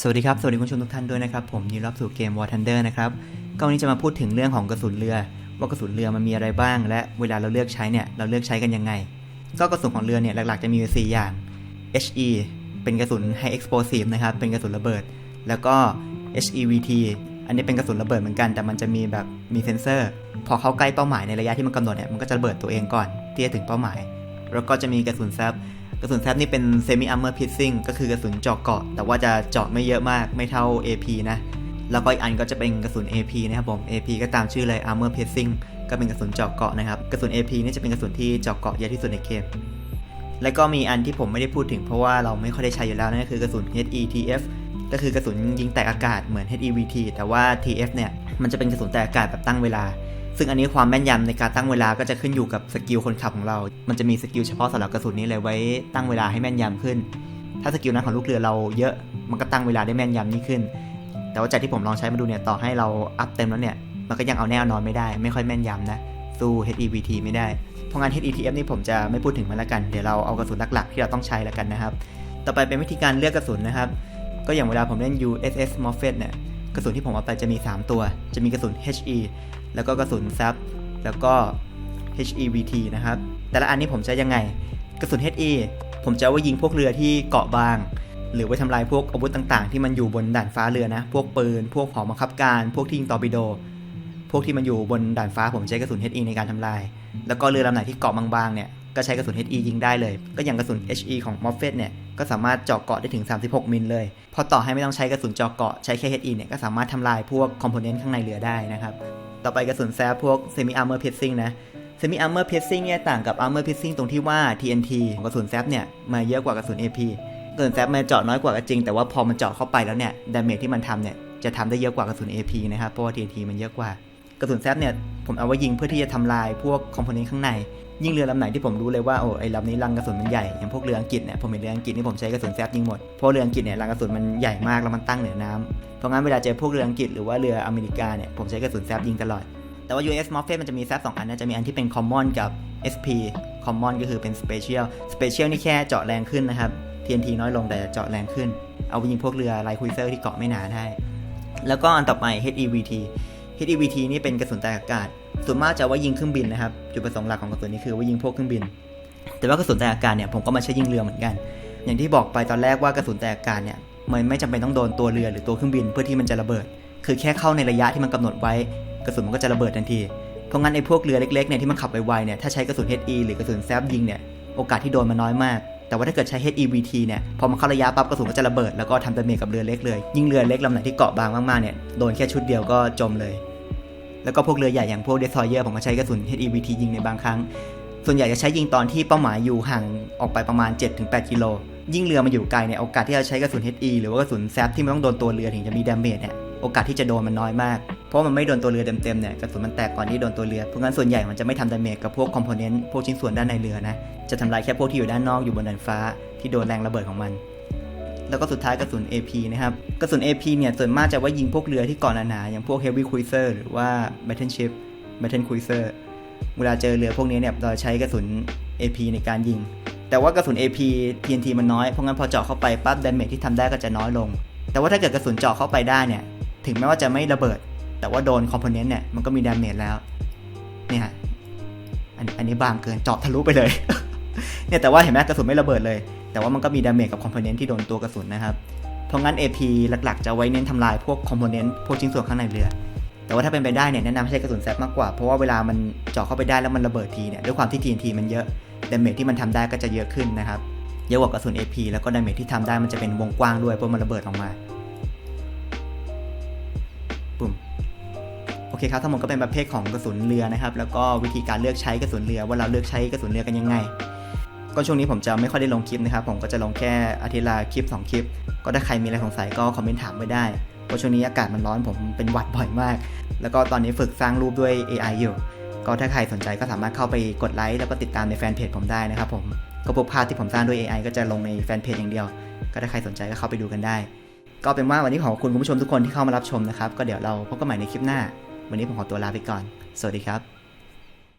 สวัสดีครับ สวัสดีคุณผู้ชมทุกท่านด้วยนะครับ ผมยินดีรับสู่เกม War Thunder นะครับก็วันนี้จะมาพูดถึงเรื่องของกระสุนเรือ ว่ากระสุนเรือมันมีอะไรบ้าง และเวลาเราเลือกใช้เนี่ยเราเลือกใช้กันยังไง ก็กระสุนของเรือเนี่ยหลักๆจะมีอยู่สี่อย่าง HE เป็นกระสุน High Explosive นะครับเป็นกระสุนระเบิด แล้วก็ HEVT อันนี้เป็นกระสุนระเบิดเหมือนกัน แต่มันจะมีแบบมีเซนเซอร์ พอเข้าใกล้เป้าหมายในระยะที่มันกำหนดเนี่ยมันก็จะระเบิดตัวเองก่อนที่จะถึงเป้าหมาย แล้วก็จะมีกระสุนแซฟก ระสุนแซฟนี่เป็น semi armor piercing ก็คือกระสุนเจาะเกาะ แต่ว่าจะเจาะไม่เยอะมากไม่เท่า AP นะ แล้วก็อีกอันก็จะเป็นกระสุน AP นะครับผม AP ก็ตามชื่อเลย armor piercing ก็เป็นกระสุนเจาะเกาะนะครับ กระสุน AP นี่จะเป็นกระสุนที่เจาะเกาะเยอะที่สุดในเกม แล้วก็มีอันที่ผมไม่ได้พูดถึงเพราะว่าเราไม่ค่อยได้ใช้อยู่แล้วนั่นก็คือกระสุน HETF ก็คือกระสุนยิงแตกอากาศเหมือน HEVT แต่ว่า TF เนี่ยมันจะเป็นกระสุนแตกอากาศแบบตั้งเวลา ซึ่งอันนี้ความแม่นยำในการตั้งเวลาก็จะขึ้นอยู่กับสกิลคนขับของเรา มันจะมีสกิลเฉพาะสำหรับกระสุนนี้เลยไว้ตั้งเวลาให้แม่นยำขึ้น ถ้าสกิลนั้นของลูกเรือเราเยอะมันก็ตั้งเวลาได้แม่นยำนี่ขึ้น แต่ว่าจากที่ผมลองใช้มาดูเนี่ยต่อให้เราอัพเต็มแล้วเนี่ยมันก็ยังเอาแน่นอนไม่ได้ ไม่ค่อยแม่นยำนะสู้ HEVT ไม่ได้ เพราะงั้น HETF นี่ผมจะไม่พูดถึงมันล้วกัน เดี๋ยวเราเอากระสุนหลักๆที่เราต้องใช้แล้วกันนะครับ ต่อไปเป็นวิธีการเลือกกระสุนนะครับ ก็อย่างเวลาผมเล่น USS Moffett เนี่ย กระสุนที่ผมเอาไปจะมี 3 ตัว จะมีกระสุน HE แล้วก็กระสุน SAP แล้วก็ HEVT นะครับ แต่ละอันนี้ผมใช้ยังไง กระสุน HE ผมจะเอายิงพวกเรือที่เกาะบาง หรือไว้ทำลายพวกอาวุธต่างๆ ที่มันอยู่บนด่านฟ้าเรือนะ พวกปืน พวกหอบังคับการ พวกที่ยิงตอร์ปิโด พวกที่มันอยู่บนด่านฟ้าผมใช้กระสุน HE ในการทำลาย แล้วก็เรือลำไหนที่เกาะบางๆเนี่ย ก็ใช้กระสุน HE ยิงได้เลย ก็อย่างกระสุน HE ของ m o f f e t เนี่ยก็สามารถเจาะเกาะได้ถึง 36 มิลเลย พอต่อให้ไม่ต้องใช้กระสุนเจาะเกาะใช้แค่ HE เนี่ยก็สามารถทำลายพวกคอมโพเนนต์ข้างในเรือได้นะครับต่อไปกระสุนแซฟพวก semi armor piercing นะ semi armor piercing เนี่ยต่างกับ armor piercing ตรงที่ว่า TNT ของกระสุนแซฟเนี่ยมาเยอะกว่ากระสุน AP กระสุนแซฟมันเจาะน้อยกว่าก็จริง แต่ว่าพอมันเจาะเข้าไปแล้วเนี่ยดาเมจที่มันทำเนี่ยจะทำได้เยอะกว่ากระสุน AP นะครับเพราะว่า TNT มันเยอะกว่า ระสุนแซฟเนี่ยผมเอาไว้ยิงเพื่อที่จะทำลายพวกคอมโพเนนต์ข้างใน ยิ่งเรือลำไหนที่ผมรู้เลยว่าโอ้ไอลำนี้รังกระสุนมันใหญ่อย่างพวกเรืออังกฤษเนี่ยผมเห็นเรืออังกฤษนี่ผมใช้กระสุนแซฟยิงหมดเพราะเรืออังกฤษเนี่ยรังกระสุนมันใหญ่มากแล้วมันตั้งเหนือน้ำเพราะงั้นเวลาเจอพวกเรืออังกฤษหรือว่าเรืออเมริกาเนี่ยผมใช้กระสุนแซฟยิงตลอดแต่ว่า US Moffett มันจะมีแซฟสองอันนะจะมีอันที่เป็น Common กับ SP Common ก็คือเป็น Special Special นี่แค่เจาะแรงขึ้นนะครับ TNT น้อยลงแต่เจาะแรงขึ้น เอาไปยิงพวกเรือไลคุยเซอร์ที่เกาะไม่หนาได้ แล้วก็อันต่อไป HEVT HEVT นี่เป็นกระสุนแตกอากาศ ส่วนมากจะเอายิงเครื่องบินนะครับ จุดประสงค์หลักของกระสุนนี้คือไว้ยิงพวกเครื่องบิน แต่ว่ากระสุนแตกอากาศเนี่ยผมก็มาใช้ยิงเรือเหมือนกัน อย่างที่บอกไปตอนแรกว่ากระสุนแตกอากาศเนี่ยมันไม่จำเป็นต้องโดนตัวเรือหรือตัวเครื่องบินเพื่อที่มันจะระเบิด คือแค่เข้าในระยะที่มันกำหนดไว้กระสุนมันก็จะระเบิดทันที เพราะงั้นไอ้พวกเรือเล็กๆเนี่ยที่มันขับไวๆเนี่ยถ้าใช้กระสุน HE หรือกระสุนแซฟยิงเนี่ยโอกาสที่โดนมันน้อยมาก แต่ว่าถ้าเกิดใช้ HEVT เนี่ย พอมันเข้าระยะปั๊บกระสุนก็จะระเบิด แล้วก็ทำดาเมจกับเรือเล็กเลย ยิ่งเรือเล็กลำไหนที่เกาะบางมากๆ เนี่ย โดนแค่ชุดเดียวก็จมเลย แล้วก็พวกเรือใหญ่อย่างพวกเดสทอยเยอร์ผมก็ใช้กระสุน HEVT ยิงในบางครั้ง ส่วนใหญ่จะใช้ยิงตอนที่เป้าหมายอยู่ห่างออกไปประมาณ 7-8 กิโล ยิ่งเรือมาอยู่ไกลเนี่ย โอกาสที่จะใช้กระสุน HE หรือว่ากระสุนแซฟที่ไม่ต้องโดนตัวเรือถึงจะมีดาเมจเนี่ย โอกาสที่จะโดนมันน้อยมาก เพราะมันไม่โดนตัวเรือเต็มๆเนี่ยกระสุนมันแตกก่อนที่โดนตัวเรือ เพราะงั้นส่วนใหญ่มันจะไม่ทำดาเมจกับพวกคอมโพเนนต์พวกชิ้นส่วนด้านในเรือนะ จะทำลายแค่พวกที่อยู่ด้านนอกอยู่บนดาดฟ้า ที่โดนแรงระเบิดของมัน แล้วก็สุดท้ายกระสุน AP นะครับ กระสุน AP เนี่ยส่วนมากจะไว้ยิงพวกเรือที่ก่อนหนาๆอย่างพวก Heavy Cruiser หรือว่า Battleship Battle Cruiser เวลาเจอเรือพวกนี้เนี่ยเราใช้กระสุน AP ในการยิง แต่ว่ากระสุน AP TNT มันน้อย เพราะงั้นพอเจาะเข้าไปปั๊บดาเมจที่ทำได้ก็จะน้อยลง แต่ว่าถ้าเกิดกระสุนเจาะเข้าไปได้เนี่ย ถึงแม้ว่าจะไม่ระเบิด แต่ว่าโดนคอมโพเนนต์เนี่ยมันก็มีดาเมจแล้วเนี่ยอันอันนี้บางเกินเจาะทะลุไปเลย เนี่ยแต่ว่าเห็นไหมกระสุนไม่ระเบิดเลย แต่ว่ามันก็มีดาเมจกับคอมโพเนนต์ที่โดนตัวกระสุนนะครับ เพราะงั้น AP หลักๆ จะไว้เน้นทำลายพวกคอมโพเนนต์พวกชิ้นส่วนข้างในเรือ แต่ว่าถ้าเป็นไปได้เนี่ยแนะนำให้ใช้กระสุนแซฟมากกว่า เพราะว่าเวลามันเจาะเข้าไปได้แล้วมันระเบิดทีเนี่ยด้วยความที่ TNT มันเยอะดาเมจที่มันทำได้ก็จะเยอะขึ้นนะครับเยอะกว่ากระสุน AP แล้วก็ดาเมจที่ทำได้มันจะเป็นวงกว้างด้วยเพราะมันระเบิดออกมาุ่มโอเคครับทั้งหมดก็เป็นประเภทของกระสุนเรือนะครับ แล้วก็วิธีการเลือกใช้กระสุนเรือ ว่าเราเลือกใช้กระสุนเรือกันยังไง ก็ช่วงนี้ผมจะไม่ค่อยได้ลงคลิปนะครับ ผมก็จะลงแค่อาทิตย์ละคลิป 2 คลิป ก็ถ้าใครมีอะไรสงสัยก็คอมเมนต์ถามไว้ได้เพราะช่วงนี้อากาศมันร้อนผมเป็นหวัดบ่อยมาก แล้วก็ตอนนี้ฝึกสร้างรูปด้วย AI อยู่ก็ถ้าใครสนใจก็สามารถเข้าไปกดไลค์แล้วก็ติดตามในแฟนเพจผมได้นะครับผม ก็พวกภาพที่ผมสร้างด้วย AI ก็จะลงในแฟนเพจอย่างเดียว ก็ถ้าใครสนใจก็เข้าไปดูกันได้ ก็เป็นว่าวันนี้ขอบคุณคุณผู้ชมทุกคนที่เข้ามารับชมนะครับ ก็เดี๋ยวเราพบกันใหม่ในคลิปหน้า วันนี้ผมขอตัวลาไปก่อน สวัสดีครับ